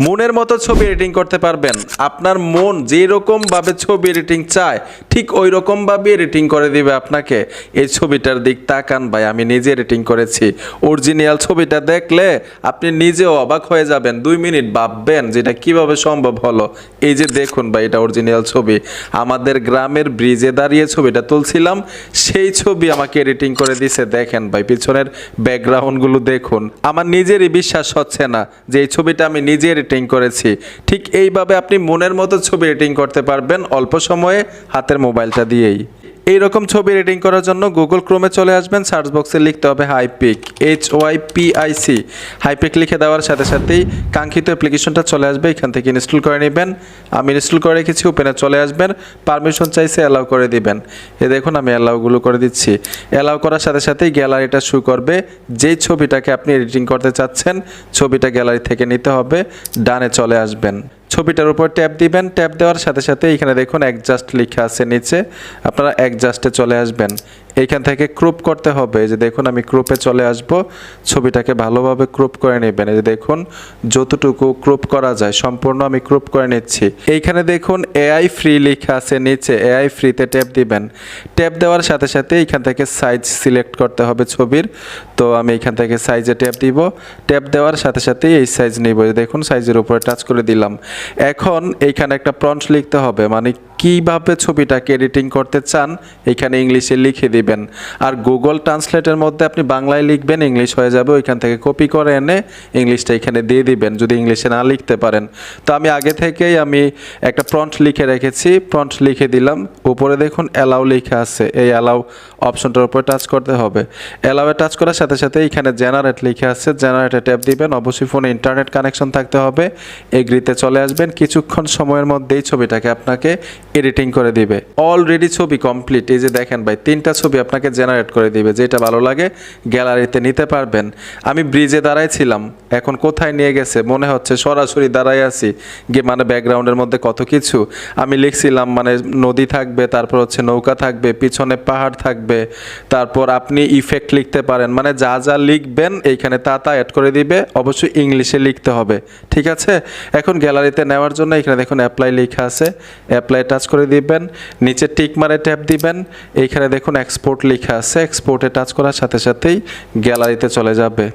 মনের মতো ছবি এডিটিং করতে পারবেন। আপনার মন যেরকম ভাবে ছবি এডিটিং চায় ঠিক ওই রকম ভাবে এডিটিং করে দিবে আপনাকে। এই ছবিটার দিক তাকান ভাই, আমি নিজে রেটিং করেছি। অরিজিনাল ছবিটা দেখলে আপনি নিজেও অবাক হয়ে যাবেন। দুই মিনিট ভাববেন যেটা কীভাবে সম্ভব হলো। এই যে দেখুন ভাই, এটা অরিজিনাল ছবি। আমাদের গ্রামের ব্রিজে দাঁড়িয়ে ছবিটা তুলছিলাম, সেই ছবি আমাকে এডিটিং করে দিছে। দেখেন ভাই, পিছনের ব্যাকগ্রাউন্ডগুলো দেখুন। আমার নিজেরই বিশ্বাস হচ্ছে না যে এই ছবিটা আমি নিজে এডিটিং করেছি। ঠিক এইভাবে আপনি মনের মতো ছবি এডিটিং করতে পারবেন অল্প সময়ে হাতের মোবাইলটা দিয়েই। এইরকম ছবি এডিটিং করার জন্য গুগল ক্রোমে চলে আসবেন, সার্চ বক্সে লিখতে হবে Hypic H Y P I C Hypic লিখে দেওয়ার সাথে সাথেই কাঙ্ক্ষিত অ্যাপ্লিকেশনটা চলে আসবে, এখান থেকে ইনস্টল করে নেবেন। আমি ইনস্টল করে রেখেছি ওপেনে চলে আসবেন। পারমিশন চাইছে অ্যালাউ করে দিবেন। এ দেখুন, আমি অ্যালাউগুলো করে দিচ্ছি। অ্যালাউ করার সাথে সাথেই গ্যালারিটা শু করবে। যেই ছবিটাকে আপনি এডিটিং করতে চাচ্ছেন, ছবিটা গ্যালারি থেকে নিতে হবে। ডানে চলে আসবেন। ছবিটার উপর ট্যাপ দিবেন। ট্যাপ দেওয়ার সাথে সাথে এখানে দেখুন অ্যাডজাস্ট লেখা আছে নিচে। আপনারা অ্যাডজাস্টে চলে আসবেন। এইখান থেকে ক্রুপ করতে হবে। যে দেখুন, আমি ক্রুপে চলে আসব। ছবিটাকে ভালোভাবে ক্রুপ করে নেবেন। এই যে দেখুন, যতটুকু ক্রুপ করা যায়, সম্পূর্ণ আমি ক্রুপ করে নিচ্ছি। এইখানে দেখুন এআই ফ্রি লেখা আছে নিচে। এআই ফ্রিতে ট্যাপ দিবেন। ট্যাপ দেওয়ার সাথে সাথে এইখান থেকে সাইজ সিলেক্ট করতে হবে ছবির। তো আমি এখান থেকে সাইজে ট্যাপ দিব। ট্যাপ দেওয়ার সাথে সাথেই এই সাইজ নিব। দেখুন সাইজের উপরে টাচ করে দিলাম। এখন এইখানে একটা প্রন্ট লিখতে হবে। মানে কীভাবে ছবিটাকে এডিটিং করতে চান এখানে ইংলিশে লিখে দিবেন। আর গুগল ট্রান্সলেটের মধ্যে আপনি বাংলায় লিখবেন ইংলিশ হয়ে যাবে, ওইখান থেকে কপি করে এনে ইংলিশটা এখানে দিয়ে দিবেন, যদি ইংলিশে না লিখতে পারেন। তো আমি আগে থেকেই আমি একটা প্রন্ট লিখে রেখেছি প্রন্ট লিখে দিলাম। উপরে দেখুন অ্যালাউ লিখে আছে। এই অ্যালাউ অপশনটার উপরে টাচ করতে হবে। অ্যালাউয়ে টাচ করার সাথে সাথে এখানে জেনারেট লিখে আছে। জেনারেটে ট্যাপ দিবেন, অবশ্যই ফোনে ইন্টারনেট কানেকশন থাকতে হবে। এগ্রিতে চলে আসবেন, কিছুক্ষণ সময়ের মধ্যেই ছবিটাকে আপনাকে এডিটিং করে দিবে। অলরেডি ছবি কমপ্লিট এই যে দেখেন ভাই, তিনটা ছবি আপনাকে জেনারেট করে দিবে, যেটা ভালো লাগে গ্যালারিতে নিতে পারবেন। আমি ব্রিজে দাঁড়াই ছিলাম এখন কোথায় নিয়ে গেছে? মনে হচ্ছে সরাসরি দাঁড়াই আছি গিয়ে মানে ব্যাকগ্রাউন্ডের মধ্যে কত কিছু। আমি লিখছিলাম মানে নদী থাকবে, তারপর হচ্ছে নৌকা থাকবে, পিছনে পাহাড় থাকবে, তারপর আপনি ইফেক্ট লিখতে পারেন। মানে যা যা লিখবেন, এইখানে তা তা অ্যাড করে দিবে, অবশ্যই ইংলিশে লিখতে হবে। ঠিক আছে? এখন গ্যালারিতে নেওয়ার জন্য এখানে দেখুন অ্যাপ্লাই লেখা আছে। অ্যাপ্লাই টাচ করে দিবেন, নিচে টিক মারে ট্যাপ দিবেন, এইখানে দেখুন এক্সপোর্ট লেখা আছে এক্সপোর্টে টাচ করার সাথে সাথেই গ্যালারিতে চলে যাবে।